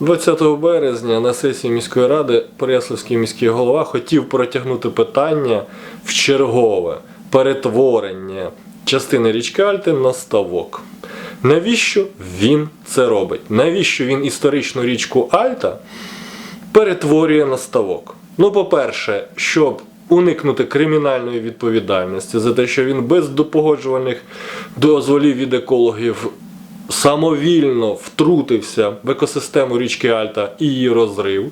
20 березня на сесії міської ради Переяславський міський голова хотів протягнути питання в чергове перетворення частини річки Альти на ставок. Навіщо він це робить? Навіщо він історичну річку Альта перетворює на ставок? Ну, по-перше, щоб уникнути кримінальної відповідальності за те, що він без допогоджувальних дозволів від екологів самовільно втрутився в екосистему річки Альта і її розрив,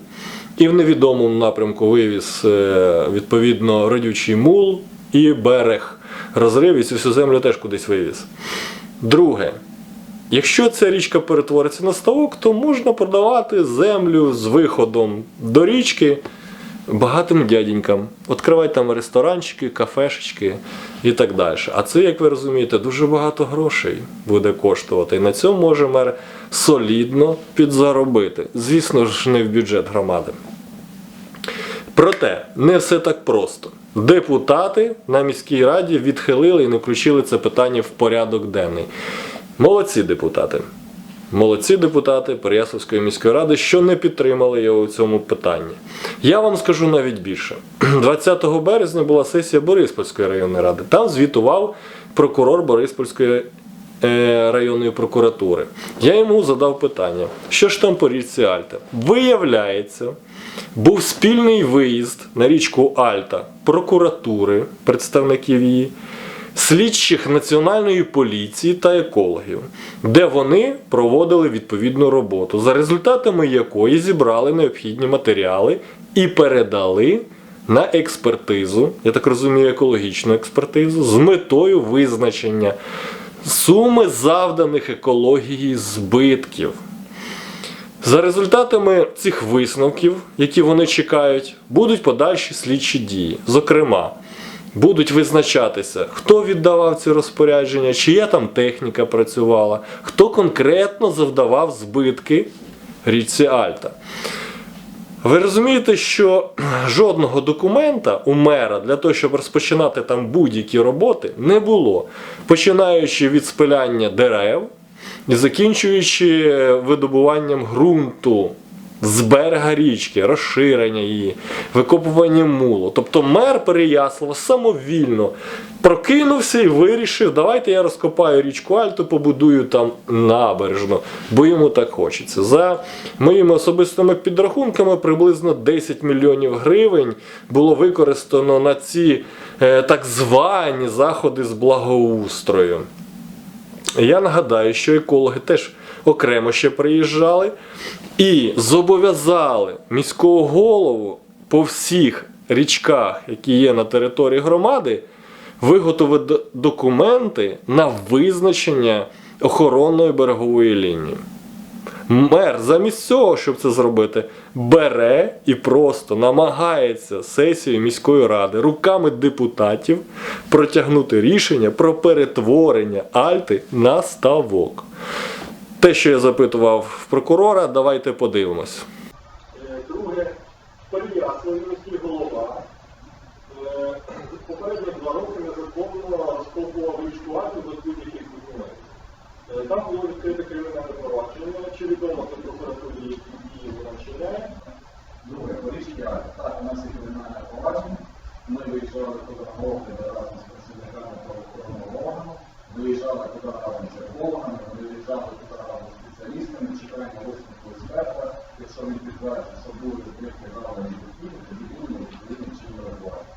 і в невідомому напрямку вивіз е, відповідно родючий мул і берег розрив, і цю всю землю теж кудись вивіз. Друге, Якщо ця річка перетвориться на ставок, то можна продавати землю з виходом до річки багатим дяденькам. Відкривати там ресторанчики, кафешечки і так далі. А це, як ви розумієте, дуже багато грошей буде коштувати. І на цьому може мер солідно підзаробити. Звісно ж, не в бюджет громади. Проте не все так просто. Депутати на міській раді відхилили і не включили це питання в порядок денний. Молодці депутати. Молодці депутати Переяславської міської ради, що не підтримали його у цьому питанні. Я вам скажу навіть більше. 20 березня була сесія Бориспольської районної ради. Там звітував прокурор Бориспольської е, районної прокуратури. Я йому задав питання: що ж там по річці Альта? Виявляється, був спільний виїзд на річку Альта прокуратури, представників її, слідчих Національної поліції та екологів, де вони проводили відповідну роботу, за результатами якої зібрали необхідні матеріали і передали на експертизу, я так розумію, екологічну експертизу, з метою визначення суми завданих екології збитків. За результатами цих висновків, які вони чекають, будуть подальші слідчі дії. Зокрема, будуть визначатися, хто віддавав ці розпорядження, чия там техніка працювала, хто конкретно завдавав збитки річці Альта. Ви розумієте, що жодного документа у мера для того, щоб розпочинати там будь-які роботи, не було. Починаючи від спиляння дерев і закінчуючи видобуванням ґрунту з берега річки, розширення її, викопування мулу. Тобто мер Переяслава самовільно прокинувся і вирішив, давайте я розкопаю річку Альту, побудую там набережну, бо йому так хочеться. За моїми особистими підрахунками, приблизно 10 мільйонів гривень було використано на ці е, так звані заходи з благоустрою. Я нагадаю, що екологи теж окремо ще приїжджали і зобов'язали міського голову по всіх річках, які є на території громади, виготовити документи на визначення охоронної берегової лінії. Мер замість цього, щоб це зробити, бере і просто намагається сесією міської ради руками депутатів протягнути рішення про перетворення Альти на ставок. Те, що я запитував в прокурора, давайте подивимось. Друге, Переяслав міський голова. Е, Попередні два роки незаконно розкопував річку Альту без будь-яких документів. Е, Там було відкрите кримінальне провадження, що відомо прокуратурі її розширяє. Друге, Борічка так у нас є кримінальне провадження. Ми виїжджали туди на разом з працівниками правоохоронного органу, виїжджали туди разом з екологами, виїжджали туди разом з спеціалістами, чекаємо висновку експерта. Якщо він підтверджує, що були збитки завдання, тоді будемо відповідним чином реагувати.